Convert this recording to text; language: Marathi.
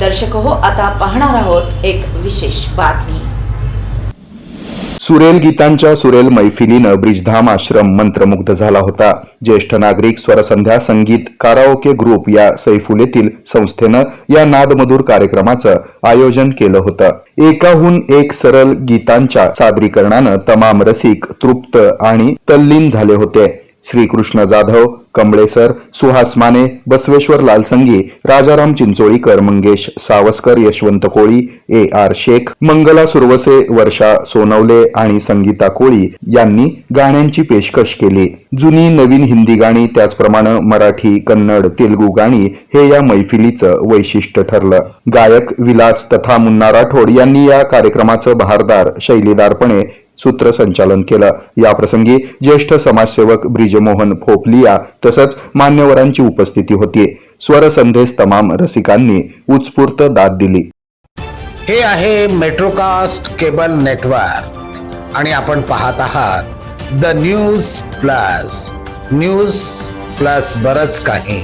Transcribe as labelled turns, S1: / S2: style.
S1: दर्शक हो आता पाहणार आहोत एक विशेष बातमी.
S2: सुरेल गीतांच्या सुरेल मैफिलीनं ब्रिजधाम आश्रम मंत्रमुग्ध झाला होता. ज्येष्ठ नागरिक स्वरसंध्या संगीत काराओके ग्रुप या सैफुलेतील संस्थेनं या नादमधूर कार्यक्रमाचं आयोजन केलं होतं. एकाहून एक सरळ गीतांच्या सादरीकरणानं तमाम रसिक तृप्त आणि तल्लीन झाले होते. श्रीकृष्ण जाधव कमळेसर सुहास माने बसवेश्वर लालसंगी राजाराम चिंचोळीकर मंगेश सावस्कर यशवंत कोळी ए आर शेख मंगला सुरवसे वर्षा सोनवले आणि संगीता कोळी यांनी गाण्यांची पेशकश केली. जुनी नवीन हिंदी गाणी त्याचप्रमाणे मराठी कन्नड तेलुगू गाणी हे या मैफिलीचं वैशिष्ट्य ठरलं. गायक विलास तथा मुन्ना राठोड यांनी या कार्यक्रमाचं बहारदार शैलीदारपणे सूत्रसंचालन केलं. याप्रसंगी ज्येष्ठ समाजसेवक ब्रिजमोहन फोपलिया तसंच मान्यवरांची उपस्थिती होती. स्वरसंदेश तमाम रसिकांनी उत्स्फूर्त दाद दिली.
S3: हे आहे मेट्रोकास्ट केबल नेटवर्क आणि आपण पाहत आहात the news plus news plus बरच काही.